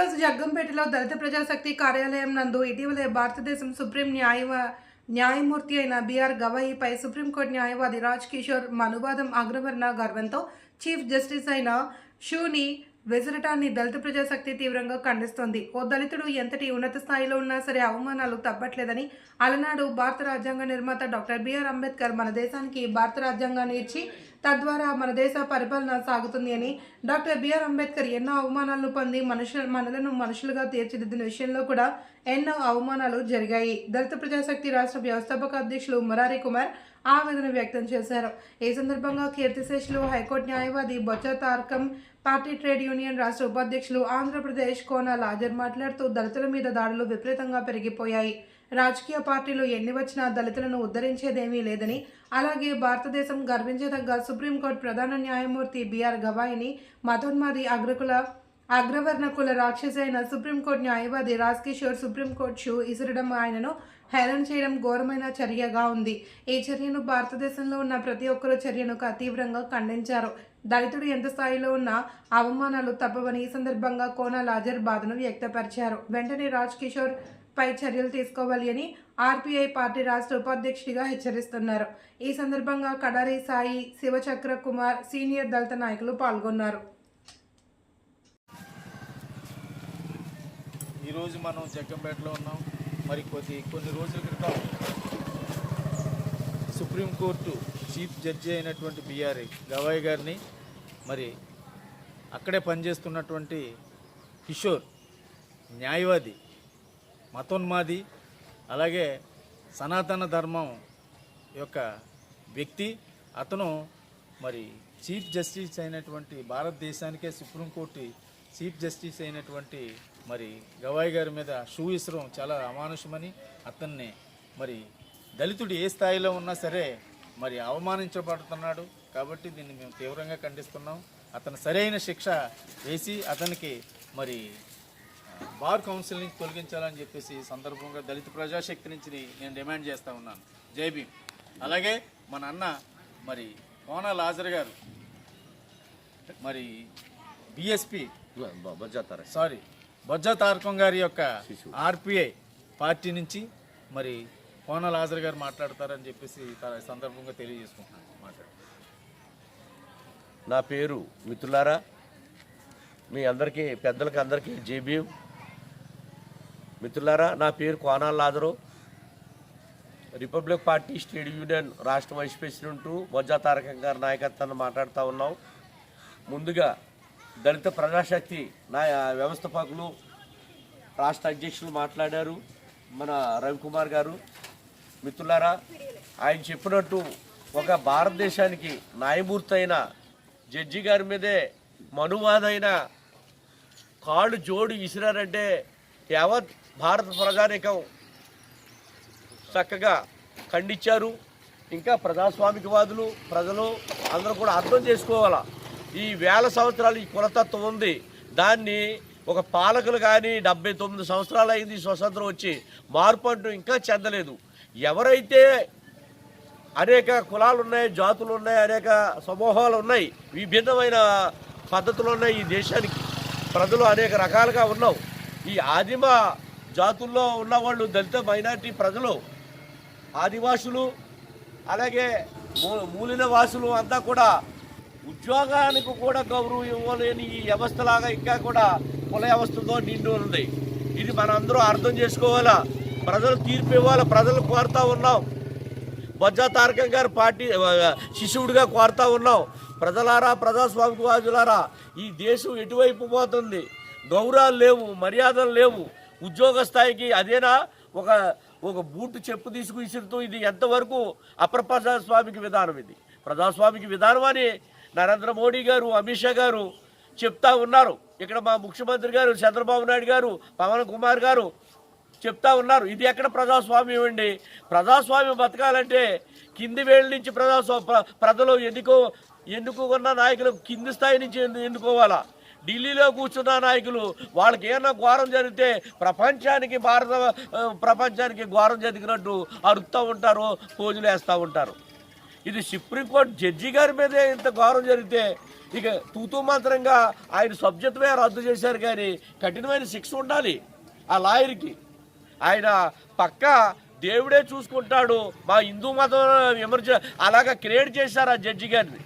ఈరోజు జగ్గంపేటలో దళిత ప్రజాశక్తి కార్యాలయం నందు ఇటీవలే భారతదేశం సుప్రీం న్యాయ న్యాయమూర్తి అయిన బీఆర్ గవాయిపై సుప్రీంకోర్టు న్యాయవాది రాజ్ కిషోర్ మనువాదం అగ్రవర్ణ గర్వంతో చీఫ్ జస్టిస్ అయిన షూని విజరటాన్ని దళిత ప్రజాశక్తి తీవ్రంగా ఖండిస్తోంది. ఓ దళితుడు ఎంతటి ఉన్నత స్థాయిలో ఉన్నా సరే అవమానాలు తప్పట్లేదని అలనాడు భారత రాజ్యాంగ నిర్మాత డాక్టర్ బిఆర్ అంబేద్కర్ మన దేశానికి భారత రాజ్యాంగాన్ని ఇచ్చి తద్వారా మన దేశ పరిపాలన సాగుతుంది అని డాక్టర్ బిఆర్ అంబేద్కర్ ఎన్నో అవమానాలను పొంది మనుషుల మనలను మనుషులుగా తీర్చిదిద్దిన విషయంలో కూడా ఎన్నో అవమానాలు జరిగాయి. దళిత ప్రజాశక్తి రాష్ట్ర వ్యవస్థాపక అధ్యక్షులు మురారి కుమార్ ఆవేదన వ్యక్తం చేశారు. ఈ సందర్భంగా కీర్తిశేషులు హైకోర్టు న్యాయవాది బొచ్చ తార్కం పార్టీ ట్రేడ్ యూనియన్ రాష్ట్ర ఉపాధ్యక్షులు ఆంధ్రప్రదేశ్ కోన లాజర్ మాట్లాడుతూ దళితుల మీద దాడులు విపరీతంగా పెరిగిపోయాయి. రాజకీయ పార్టీలు ఎన్ని వచ్చినా దళితులను ఉద్ధరించేదేమీ లేదని అలాగే భారతదేశం గర్వించదగ్గ సుప్రీంకోర్టు ప్రధాన న్యాయమూర్తి బిఆర్ గవాయిని మతోన్మాది అగ్రకుల అగ్రవర్ణ కుల రాక్షసి అయిన సుప్రీంకోర్టు న్యాయవాది రాజ్ కిషోర్ సుప్రీంకోర్టు ఇసురడం ఆయనను హేళన చేయడం ఘోరమైన చర్యగా ఉంది. ఈ చర్యను భారతదేశంలో ఉన్న ప్రతి ఒక్కరు చర్యను తీవ్రంగా ఖండించారు. దళితుడు ఎంత స్థాయిలో ఉన్న అవమానాలు తప్పవని ఈ సందర్భంగా కోన లాజర్ బాధను వ్యక్తపరిచారు. వెంటనే రాజ్ కిషోర్ పై చర్యలు తీసుకోవాలి అని ఆర్పీఐ పార్టీ రాష్ట్ర ఉపాధ్యక్షుడిగా హెచ్చరిస్తున్నారు. ఈ సందర్భంగా కడారి సాయి శివచక్ర కుమార్ సీనియర్ దళిత నాయకులు పాల్గొన్నారు. ఈరోజు మనం జగ్గంపేటలో ఉన్నాం. మరి కొద్ది కొన్ని రోజుల క్రితం సుప్రీంకోర్టు చీఫ్ జడ్జి అయినటువంటి బిఆర్ గవాయ్ గారిని మరి అక్కడే పనిచేస్తున్నటువంటి కిషోర్ న్యాయవాది మతోన్మాది అలాగే సనాతన ధర్మం యొక్క వ్యక్తి. అతను మరి చీఫ్ జస్టిస్ అయినటువంటి భారతదేశానికే సుప్రీంకోర్టు చీఫ్ జస్టిస్ అయినటువంటి మరి గవాయ్ గారి మీద షూ ఇసరం చాలా అమానుషమని అతన్ని మరి దళితుడు ఏ స్థాయిలో ఉన్నా సరే మరి అవమానించబడుతున్నాడు కాబట్టి దీన్ని మేము తీవ్రంగా ఖండిస్తున్నాం. అతను సరైన శిక్ష వేసి అతనికి మరి బార్ కౌన్సిల్ నుంచి తొలగించాలని చెప్పేసి సందర్భంగా దళిత ప్రజాశక్తి నుంచి నేను డిమాండ్ చేస్తా ఉన్నాను. జై భీమ్. అలాగే మన అన్న మరి కోన లాజర్ గారు మరి బిఎస్పి సారీ బొజ్జ తారకం గారి యొక్క ఆర్పిఐ పార్టీ నుంచి మరి కోన లాజర్ గారు మాట్లాడతారని చెప్పేసి సందర్భంగా తెలియజేసుకుంటున్నాను. మాట్లాడు నా పేరు మిత్రులారా మీ అందరికీ పెద్దలకి అందరికీ జేబీఎం. మిత్రులారా నా పేరు కోనాల్ లాదరు రిపబ్లిక్ పార్టీ స్టేట్ యూనియన్ రాష్ట్ర వైస్ ప్రెసిడెంట్ బొజ్జా తారకం గారి నాయకత్వాన్ని మాట్లాడుతూ ఉన్నాం. ముందుగా దళిత ప్రజాశక్తి నా వ్యవస్థాపకులు రాష్ట్ర అధ్యక్షులు మాట్లాడారు. మన రవికుమార్ గారు మిత్రులారా ఆయన చెప్పినట్టు ఒక భారతదేశానికి న్యాయమూర్తి అయిన జడ్జి గారి మీదే మనువాదైన కాళ్ళు జోడు విసిరారంటే యావత్ భారత ప్రజానికం చక్కగా ఖండించారు. ఇంకా ప్రజాస్వామికవాదులు ప్రజలు అందరూ కూడా అర్థం చేసుకోవాలా? ఈ వేల సంవత్సరాలు ఈ కులతత్వం ఉంది. దాన్ని ఒక పాలకులు కానీ డెబ్బై తొమ్మిది సంవత్సరాలు అయింది స్వతంత్రం వచ్చి మార్పు అంటూ ఇంకా చెందలేదు. ఎవరైతే అనేక కులాలు ఉన్నాయి జాతులు ఉన్నాయి అనేక సమూహాలు ఉన్నాయి విభిన్నమైన పద్ధతులు ఉన్నాయి ఈ దేశానికి. ప్రజలు అనేక రకాలుగా ఉన్నావు. ఈ ఆదిమ జాతుల్లో ఉన్నవాళ్ళు దళిత మైనార్టీ ప్రజలు ఆదివాసులు అలాగే మూ- మూలిన వాసులు అంతా కూడా ఉద్యోగానికి కూడా గౌరవం ఇవ్వలేని ఈ వ్యవస్థలాగా ఇంకా కూడా కుల వ్యవస్థతో నిండి ఉంది. ఇది మనందరూ అర్థం చేసుకోవాలా? ప్రజలు తీర్పు ఇవ్వాలి ప్రజలు కోరుతా ఉన్నాం. బొజ్జా తారకం గారు పార్టీ శిశువుడిగా కోరుతా ఉన్నాం. ప్రజలారా ప్రజాస్వామికవాదులారా ఈ దేశం ఎటువైపు పోతుంది? గౌరవాలు లేవు మర్యాదలు లేవు. ఉద్యోగ స్థాయికి అదేనా? ఒక ఒక బూటు చెప్పు తీసుకు విసురుతూ ఇది ఎంతవరకు అప్రప్రజాస్వామిక విధానం ఇది? ప్రజాస్వామిక విధానం అని నరేంద్ర మోడీ గారు అమిత్ షా గారు చెప్తా ఉన్నారు. ఇక్కడ మా ముఖ్యమంత్రి గారు చంద్రబాబు నాయుడు గారు పవన్ కుమార్ గారు చెప్తా ఉన్నారు. ఇది ఎక్కడ ప్రజాస్వామ్యం అండి? ప్రజాస్వామ్యం బతకాలంటే కింది వేళ్ళ నుంచి ప్రజాస్వా ప్రజలు ఎన్నుకో ఎన్నుకున్న నాయకులు కింది స్థాయి నుంచి ఎన్నుకోవాలా ఢిల్లీలో కూర్చున్న నాయకులు వాళ్ళకి ఏమన్నా ఘోరం జరిగితే ప్రపంచానికి భారత ప్రపంచానికి ఘోరం జరిగినట్టు అరుస్తూ ఉంటారు పోజులు వేస్తూ ఉంటారు. ఇది సుప్రీంకోర్టు జడ్జి గారి మీదే ఇంత ఘోరం జరిగితే ఇక తూతూ మాత్రంగా ఆయన సబ్జెక్ట్వే రద్దు చేశారు కానీ కఠినమైన శిక్ష ఉండాలి ఆ లాయర్కి. ఆయన పక్క దేవుడే చూసుకుంటాడు మా హిందూ మతం విమర్శ అలాగా క్రియేట్ చేశారు ఆ జడ్జి గారిని.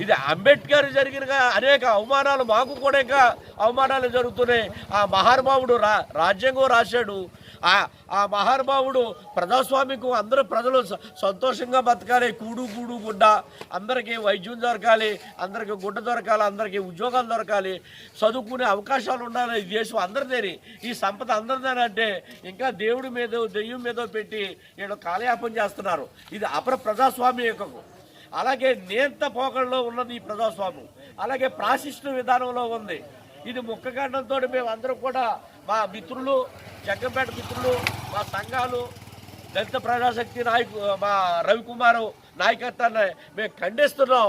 ఇది అంబేద్కర్ జరిగిన అనేక అవమానాలు మాకు కూడా ఇంకా అవమానాలు జరుగుతున్నాయి. ఆ మహానుభావుడు రా రాజ్యాంగం రాశాడు. ఆ ఆ మహానుభావుడు ప్రజాస్వామ్యకు అందరూ ప్రజలు స- సంతోషంగా బతకాలి కూడు కూడు గుడ్డ అందరికీ వైద్యం దొరకాలి అందరికీ గుడ్డ దొరకాలి అందరికీ ఉద్యోగాలు దొరకాలి చదువుకునే అవకాశాలు ఉండాలి ఈ దేశం అందరిదేని ఈ సంపద అందరిదేని అంటే ఇంకా దేవుడి మీద దెయ్యం మీద పెట్టి వీళ్ళు కాలయాపన చేస్తున్నారు. ఇది అపర యొక్క అలాగే నేంత పోకడలో ఉన్నది ఈ ప్రజాస్వామ్యం. అలాగే ప్రాశిష్ట విధానంలో ఉంది. ఇది ముక్కగండంతో మేము అందరం కూడా మా మిత్రులు జగ్గంపేట మిత్రులు మా సంఘాలు దళిత ప్రజాశక్తి నాయకు మా రవికుమారు నాయకత్వాన్ని మేము ఖండిస్తున్నాం.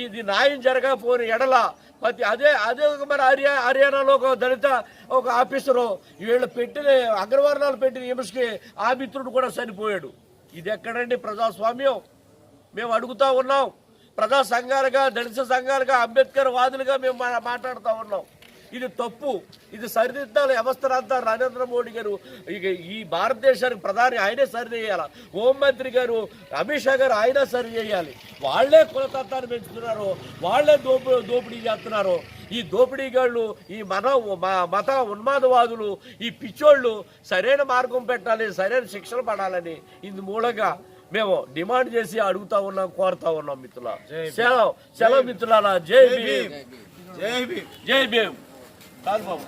ఇది న్యాయం జరగకపోయిన ఎడల ప్రతి అదే అదే ఒక మరి హర్యా హర్యానాలో ఒక దళిత ఒక ఆఫీసరు వీళ్ళు పెట్టిన అగ్రవర్ణాలు పెట్టిన హింసకి ఆ మిత్రుడు కూడా చనిపోయాడు. ఇది ఎక్కడండి ప్రజాస్వామ్యం? మేము అడుగుతా ఉన్నాం. ప్రజా సంఘాలుగా దళిత సంఘాలుగా అంబేద్కర్ వాదులుగా మేము మా- మాట్లాడుతూ ఉన్నాం. ఇది తప్పు. ఇది సరిదిద్దాలి వ్యవస్థనంతా నరేంద్ర మోడీ గారు. ఇక ఈ భారతదేశానికి ప్రధాని ఆయనే సరి చేయాలి హోంమంత్రి గారు అమిత్ షా గారు ఆయన సరి చేయాలి వాళ్ళే కులతత్వాన్ని పెంచుతున్నారు. వాళ్ళే దోపిడీ దోపిడీ చేస్తున్నారు. ఈ దోపిడీగాళ్ళు ఈ మన మత ఉన్మాదవాదులు ఈ పిచ్చోళ్ళు సరైన మార్గం పెట్టాలి సరైన శిక్షలు పడాలని. ఇందు మూలంగా మేము డిమాండ్ చేసి అడుగుతా ఉన్నాం కోరుతా ఉన్నాం మిత్రుల సెలవు సెలవు మిత్రులారా జై భీమ్. జై భీమ్. జై భీమ్. కాదు బాబు.